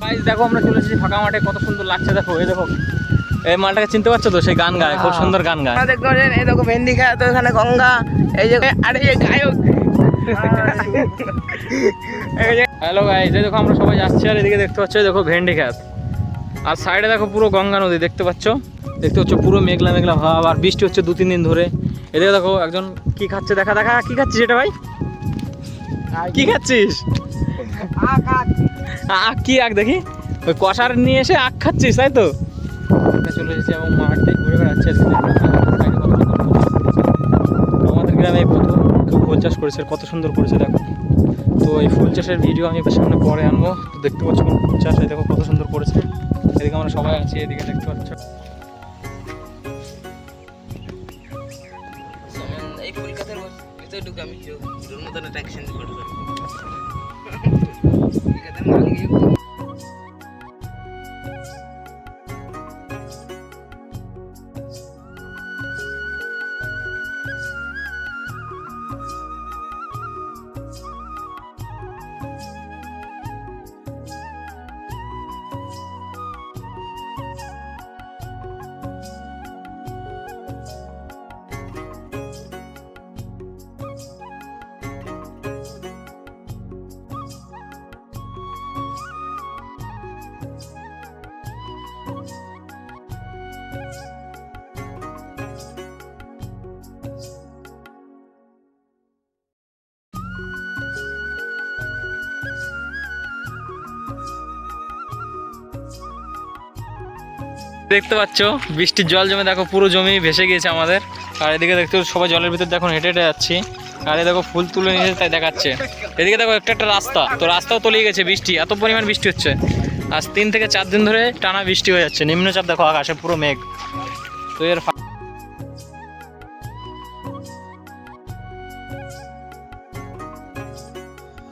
Guys দেখো আমরা চলে এসেছি ফাঁকা মাঠে কত সুন্দর লাগছে দেখো এই দেখো। এই মালটাকে চিনতে পারছ তো সেই গান গায় খুব সুন্দর গান গায়। দেখতে পাচ্ছেন এই দেখো ভেন্ডি খায় তো এখানে গঙ্গা এই যে আরে এই গায়ক। হ্যালো গাইস এই দেখো আমরা সবাই যাচ্ছি আর এদিকে দেখতে পাচ্ছ দেখো ভেন্ডি খ্যাত আর সাইডে দেখো পুরো গঙ্গা নদী দেখতে পাচ্ছ? দেখতে পাচ্ছ পুরো মেঘলা মেঘলা ভাব আর বৃষ্টি হচ্ছে দু তিন দিন ধরে। এদিকে দেখো একজন কি খাচ্ছে দেখা দেখা কি খাচ্ছিস এটা ভাই? কি খাচ্ছিস? আখ কি আখ দেখি? ওই কষার নিয়ে এসে আখ খাচ্ছিস তাই তো? চলে এসেছি এবং মাঠ ঘুরে বেড়াচ্ছে আমাদের গ্রামে এই প্রথম কেউ ফুল চাষ করেছে কত সুন্দর করেছে দেখো। তো এই ফুল চাষের ভিডিও আমি সামনে পরে আনব। তো দেখতে পাচ্ছ কোন ফুল চাষ দেখো কত সুন্দর করেছে। এদিকে আমরা সবাই আছি এদিকে দেখতে পাচ্ছ। এই কলকাতার ভিতরে ঢুকে আমি হিরোর মতন একটা অ্যাকশন দেখতে পাচ্ছ, বৃষ্টির জল জমে দেখো, পুরো জমি ভেসে গিয়েছে আমাদের। আর এদিকে দেখতে সবাই জলের ভিতর দেখো, হেঁটে হেঁটে যাচ্ছি। আর দেখো, ফুল তুলে নিয়েছে তাই দেখাচ্ছে। এদিকে দেখো, একটা একটা রাস্তা। তো রাস্তাও তলিয়ে গেছে বৃষ্টি, এত পরিমাণ বৃষ্টি হচ্ছে। আজ তিন থেকে চার দিন ধরে টানা বৃষ্টি হয়ে যাচ্ছে। নিম্নচাপ দেখো, আকাশে পুরো মেঘ। তো এর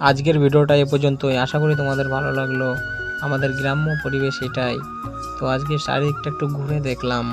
আজকের ভিডিওটা এ পর্যন্তই। আশা করি তোমাদের ভালো লাগল। আমাদের গ্রাম্য পরিবেশ এটাই। তো আজকে চারিদিকটা একটু ঘুরে দেখলাম।